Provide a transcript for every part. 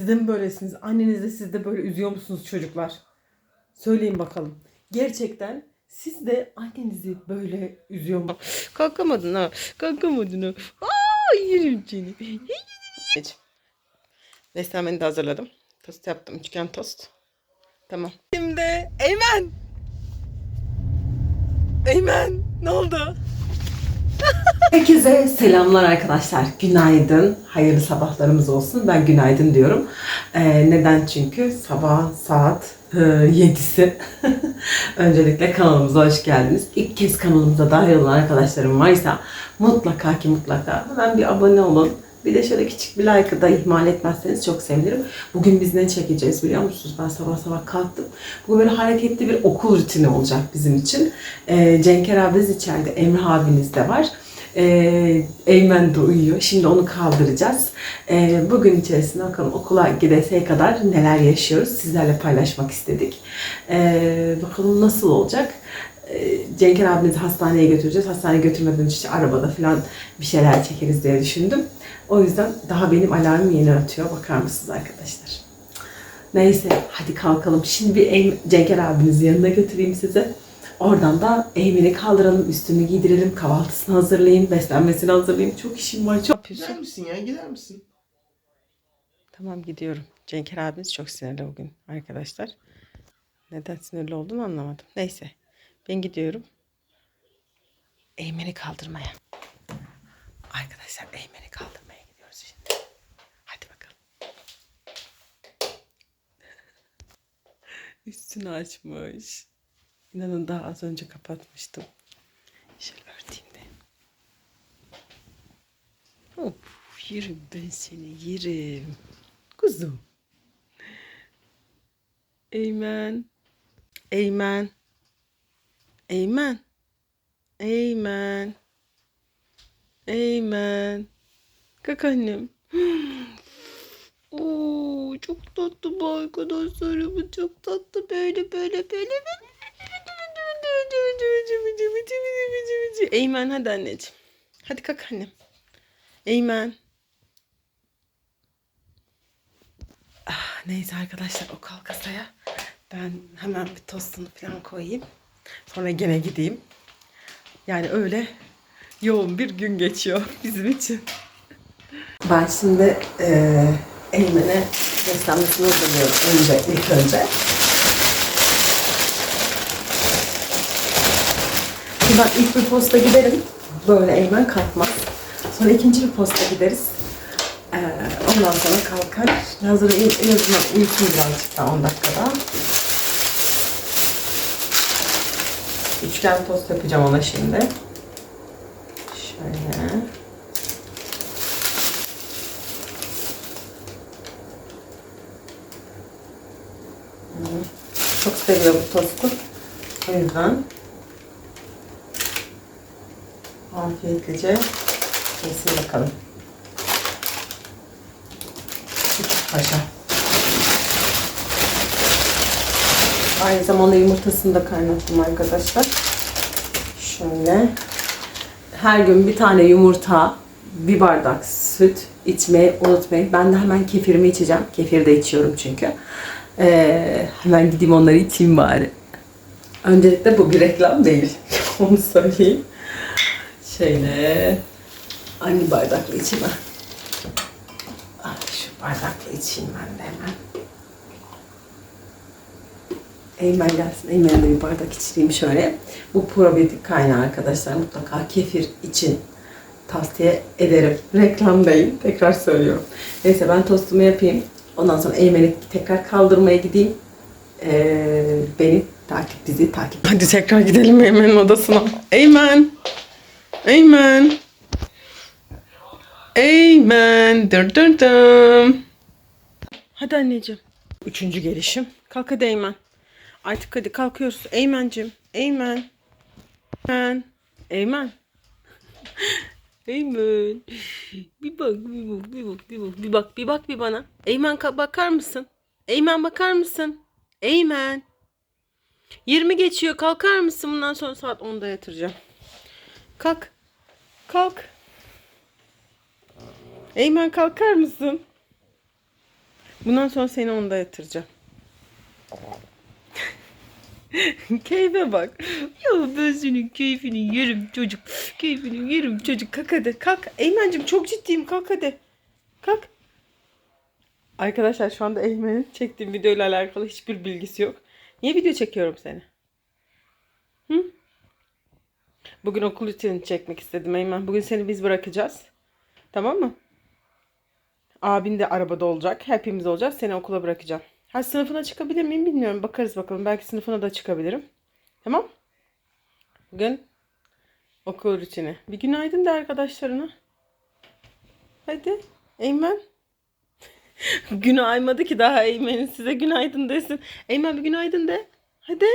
Siz de mi böylesiniz? Anneniz siz de böyle üzüyor musunuz çocuklar? Söyleyin bakalım. Gerçekten siz de annenizi böyle üzüyor mu? Kalkamadın ha. Kalkamadın ha. Aa yerim seni. Beslenmeni de hazırladım. Tost yaptım. Üçgen tost. Tamam. Şimdi Eymen. Eymen ne oldu? Herkese selamlar arkadaşlar. Günaydın. Hayırlı sabahlarımız olsun. Ben günaydın diyorum. Ee, neden? Çünkü sabah saat e, 7'si. Öncelikle kanalımıza hoş geldiniz. İlk kez kanalımıza dahil olan arkadaşlarım varsa mutlaka ki mutlaka hemen bir abone olun. Bir de şöyle küçük bir like'ı da ihmal etmezseniz çok sevinirim. Bugün biz ne çekeceğiz biliyor musunuz? Ben sabah sabah kalktım. Bu böyle hareketli bir okul rutini olacak bizim için. Ee, Cenker abiniz içeride, Emre abiniz de var. Ee, Eymen de uyuyor. Şimdi onu kaldıracağız. Ee, bugün içerisinde bakalım okula gideseye kadar neler yaşıyoruz sizlerle paylaşmak istedik. Ee, bakalım nasıl olacak. Ee, Cenker abinizi hastaneye götüreceğiz. Hastaneye götürmeden önce işte arabada falan bir şeyler çekeriz diye düşündüm. O yüzden daha benim alarmım yeni atıyor. Bakar mısınız arkadaşlar? Neyse hadi kalkalım. Şimdi bir Cenker abinizin yanına götüreyim size. Oradan da Eymen'i kaldıralım, üstünü giydirelim, kahvaltısını hazırlayayım, beslenmesini hazırlayayım. Çok işim var. Çok Gider misin ya? Gider misin? Tamam gidiyorum. Cenker abiniz çok sinirli bugün arkadaşlar. Neden sinirli olduğunu anlamadım. Neyse ben gidiyorum. Eymen'i kaldırmaya. Arkadaşlar Eymen'i kaldırmaya gidiyoruz şimdi. Hadi bakalım. Üstünü açmış. İnanın daha az önce kapatmıştım. Şöyle örteyim de. Of, yerim ben seni yerim. Kuzum. Eymen. Eymen. Eymen. Eymen. Eymen. Kalk annem. Oo, çok tatlı bu arkadaşlarımız çok tatlı böyle böyle böyle. Eymen hadi anneciğim. Hadi kalk annem. Eymen. Ah, neyse arkadaşlar o kalkasaya ben hemen bir tostunu falan koyayım. Sonra gene gideyim. Yani öyle yoğun bir gün geçiyor bizim için. Ben şimdi eee Eymen'e beslenmesini hazırlıyorum önce, ilk önce. Şimdi ben ilk bir posta giderim. Böyle Eymen kalkmaz. Sonra ikinci bir posta gideriz. Ee, ondan sonra kalkar. Hazır en azından uyusun birazcık daha 10 dakikada. Üçgen tost yapacağım ona şimdi. Şöyle. Çok seviyor bu tostu. O yüzden afiyetlice yesin bakalım. Küçük paşa. Aynı zamanda yumurtasını da kaynattım arkadaşlar. Şöyle. Her gün bir tane yumurta, bir bardak süt içmeyi unutmayın. Ben de hemen kefirimi içeceğim. Kefir de içiyorum çünkü. Ee, hemen gideyim onları içeyim bari. Öncelikle bu bir reklam değil. Onu söyleyeyim. Şöyle aynı bardakla içeyim ben. Ah, şu bardakla içeyim ben de hemen. Eymen gelsin. Eymen'e de bir bardak içireyim şöyle. Bu probiyotik kaynağı arkadaşlar. Mutlaka kefir için tavsiye ederim. Reklam değil. Tekrar söylüyorum. Neyse ben tostumu yapayım. Ondan sonra Eymen'i tekrar kaldırmaya gideyim. Ee, beni takip, bizi takip. Hadi tekrar gidelim Eymen'in odasına. Eymen! Eymen! Eymen! Dır dır dım. Hadi anneciğim. Üçüncü gelişim. Kalk hadi Eymen. Artık hadi kalkıyoruz. Eymen'cim. Eymen. Eymen. Eymen. Eymen. Bir bak, bir bak, bir bak, bir bak, bir bak, bir bak bir bana. Eymen ka- bakar mısın? Eymen bakar mısın? Eymen. 20 geçiyor. Kalkar mısın? Bundan sonra saat 10'da yatıracağım. Kalk. Kalk. Eymen kalkar mısın? Bundan sonra seni onda yatıracağım. Keyfe bak. Ya ben keyfini yerim çocuk. Keyfini yerim çocuk. Kalk hadi kalk. Eymen'cim çok ciddiyim kalk hadi. Kalk. Arkadaşlar şu anda Eymen'in çektiğim videoyla alakalı hiçbir bilgisi yok. Niye video çekiyorum seni? Hı? Bugün okul rutinini çekmek istedim Eymen. Bugün seni biz bırakacağız. Tamam mı? Abin de arabada olacak. Hepimiz olacağız. Seni okula bırakacağım. Ha sınıfına çıkabilir miyim bilmiyorum. Bakarız bakalım. Belki sınıfına da çıkabilirim. Tamam? Bugün okul rutini. Bir günaydın de arkadaşlarına. Hadi. Eymen. Gün aymadı ki daha Eymen'in size günaydın desin. Eymen bir günaydın de. Hadi.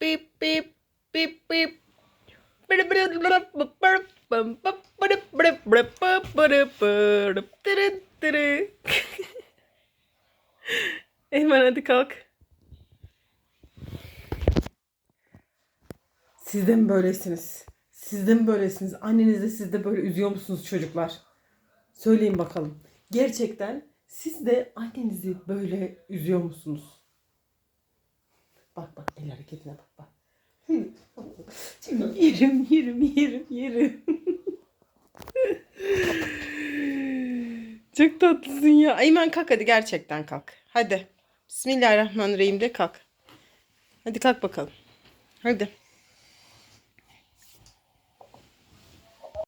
Bip bip bip bip. Eymen hadi kalk. Siz de mi böylesiniz? Siz de mi böylesiniz? Anneniz de siz de böyle üzüyor musunuz çocuklar? Söyleyin bakalım. Gerçekten siz de annenizi böyle üzüyor musunuz? Bak bak el hareketine bak bak. Şimdi yerim yerim yerim yerim. Çok tatlısın ya. Eymen kalk hadi gerçekten kalk. Hadi. Bismillahirrahmanirrahim de kalk. Hadi kalk bakalım. Hadi.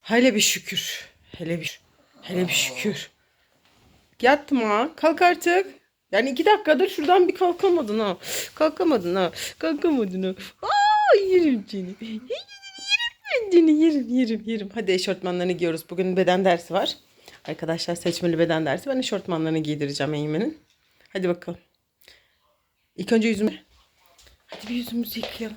Hele bir şükür. Hele bir hele bir şükür. Yatma. Kalk artık. Yani iki dakikadır şuradan bir kalkamadın ha. Kalkamadın ha. Kalkamadın ha. Aa yerim seni. Yerim seni. Yerim yerim yerim. Hadi eşortmanlarını giyiyoruz. Bugün beden dersi var. Arkadaşlar seçmeli beden dersi. Ben eşortmanlarını giydireceğim Eymen'in. Hadi bakalım. İlk önce yüzümü. Hadi bir yüzümüzü yıkayalım.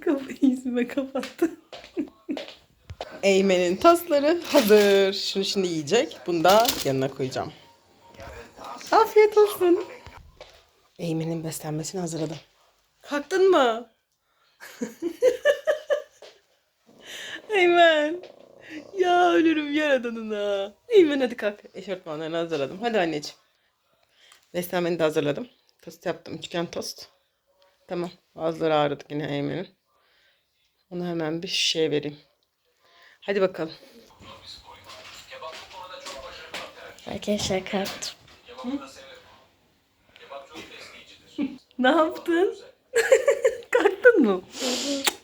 Kafayı yüzüme kapattı. Eymen'in tasları hazır. Şunu şimdi yiyecek. Bunu da yanına koyacağım. Afiyet olsun. Eymen'in beslenmesini hazırladım. Kalktın mı? Eymen. Ya ölürüm yaradanına. Eymen hadi kalk. Eşortmanlarını hazırladım. Hadi anneciğim. Beslenmeni de hazırladım. Tost yaptım. Üçgen tost. Tamam. Ağızları ağrıdı yine Eymen'in. Onu hemen bir şişeye vereyim. Hadi bakalım. Arkadaşlar kalktım. Ne yaptın? Kalktın mı?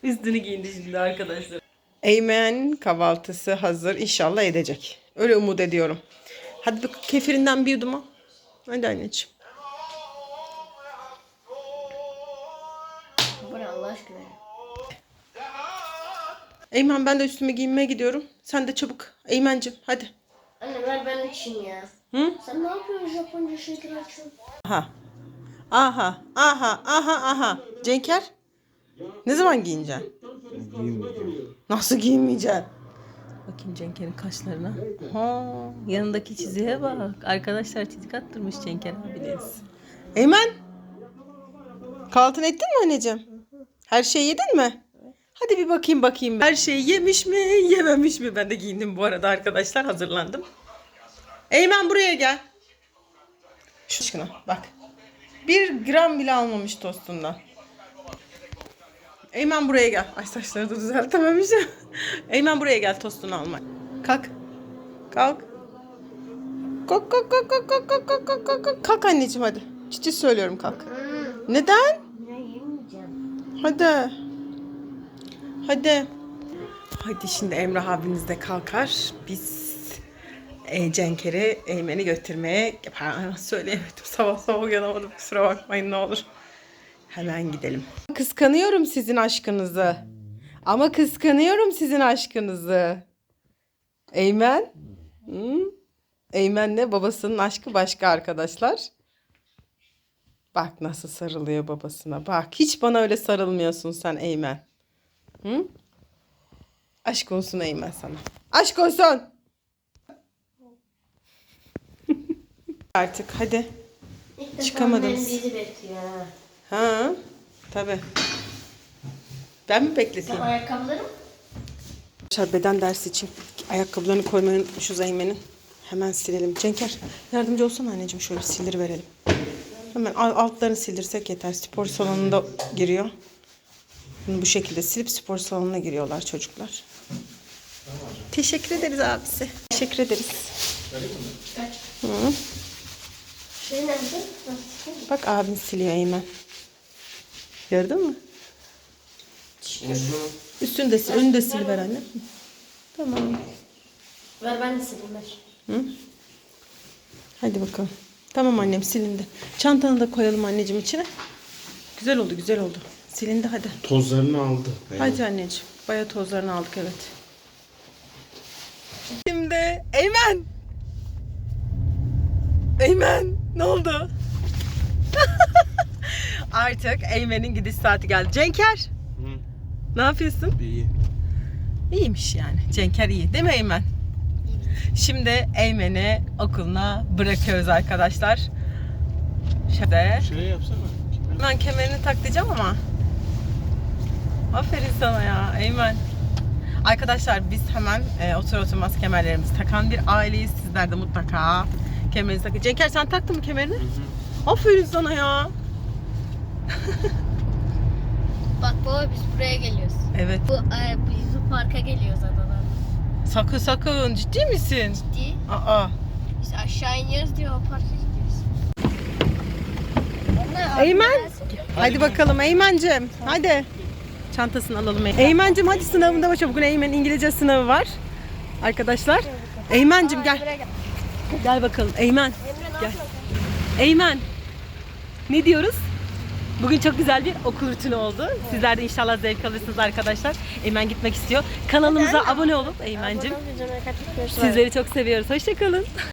Üstünü giyindi şimdi arkadaşlar. Eymen kahvaltısı hazır. İnşallah edecek. Öyle umut ediyorum. Hadi bir kefirinden bir yudum al. Hadi anneciğim. Allah aşkına? Eymen ben de üstümü giyinmeye gidiyorum. Sen de çabuk. Eymen'cim hadi. Anne ver ben içeyim ya. Hı? Sen ne yapıyorsun Japonca şeker açıyorsun? Aha. Aha. Aha. Aha. Aha. Cenker. Ne zaman giyineceksin? Nasıl giyinmeyeceksin? Bakayım Cenker'in kaşlarına. Ha, yanındaki çiziğe bak. Arkadaşlar çizik attırmış Cenker abiniz. Eymen. Kahvaltını ettin mi anneciğim? Her şeyi yedin mi? Hadi bir bakayım bakayım. Her şeyi yemiş mi, yememiş mi? Ben de giyindim bu arada arkadaşlar. Hazırlandım. Eymen buraya gel. Şu aşkına bak. Bir gram bile almamış tostundan. Eymen buraya gel. Ay saçları da düzeltememişim. Eymen buraya gel tostunu alma. Kalk. Kalk. Kalk kalk kalk kalk kalk kalk kalk kalk kalk kalk. Kalk anneciğim hadi. Ciddi söylüyorum kalk. Neden? Hadi. Hadi. Hadi şimdi Emrah abiniz de kalkar. Biz e, Cenker'i Eymen'i götürmeye Ha, söyleyemedim. Sabah sabah uyanamadım. Kusura bakmayın ne olur. Hemen gidelim. Kıskanıyorum sizin aşkınızı. Ama kıskanıyorum sizin aşkınızı. Eymen. Hı? Eymen'le babasının aşkı başka arkadaşlar. Bak nasıl sarılıyor babasına. Bak hiç bana öyle sarılmıyorsun sen Eymen. Hı? Aşk olsun Eymen sana. Aşk olsun. Artık hadi. İlk Çıkamadınız. beni dizi bekliyor ha. Ha, tabi. Ben mi bekleteyim? Ayakkabılarım. Arkadaşlar beden dersi için ayakkabılarını koymayı unutmuşuz Eymen'in. Hemen silelim. Cenker yardımcı olsana anneciğim şöyle silir verelim. Hemen al- altlarını sildirsek yeter. Spor salonunda giriyor. Bunu bu şekilde silip spor salonuna giriyorlar çocuklar. Teşekkür ederiz abisi. Teşekkür ederiz. Hı. Nerede? Bak abin siliyor Eymen. Gördün mü? Üstünü de sil, önünü de sil ver anne. Tamam. Ver ben de sileyim ver. Hadi bakalım. Tamam annem silindi. Çantanı da koyalım anneciğim içine. Güzel oldu güzel oldu. Silindi hadi. Tozlarını aldı. Hadi anneciğim. Baya tozlarını aldık evet. Şimdi Eymen. Eymen ne oldu? Artık Eymen'in gidiş saati geldi. Cenker Hı, ne yapıyorsun? iyi. İyiymiş yani. Cenker iyi değil mi Eymen? Şimdi Eymen'i okuluna bırakıyoruz arkadaşlar. Şöyle. Şey yapsana. Ben kemerini tak diyeceğim ama. Aferin sana ya Eymen. Arkadaşlar biz hemen e, otur oturmaz kemerlerimizi takan bir aileyiz. Sizler de mutlaka kemerinizi takın. Cenker sen taktın mı kemerini? Aferin sana ya. Bak baba biz buraya geliyoruz. Evet. Bu, e, biz bu parka geliyoruz adadan. Sakın sakın. Ciddi misin? Ciddi. Aa. Biz aşağı iniyoruz diyor o parka gidiyoruz. Anne, Eymen. Hadi bakalım Eymen'cim. Hadi. Çantasını alalım. Eymen'cim hadi sınavında başla. Bugün Eymen İngilizce sınavı var. Arkadaşlar. Eymen'cim gel. Gel. Bakalım. Eymen. Gel. Eymen. Ne diyoruz? Bugün çok güzel bir okul rutini oldu. Sizler de inşallah zevk alırsınız arkadaşlar. Eymen gitmek istiyor. Kanalımıza abone olup Eymen'cim. Sizleri çok seviyoruz. Hoşçakalın.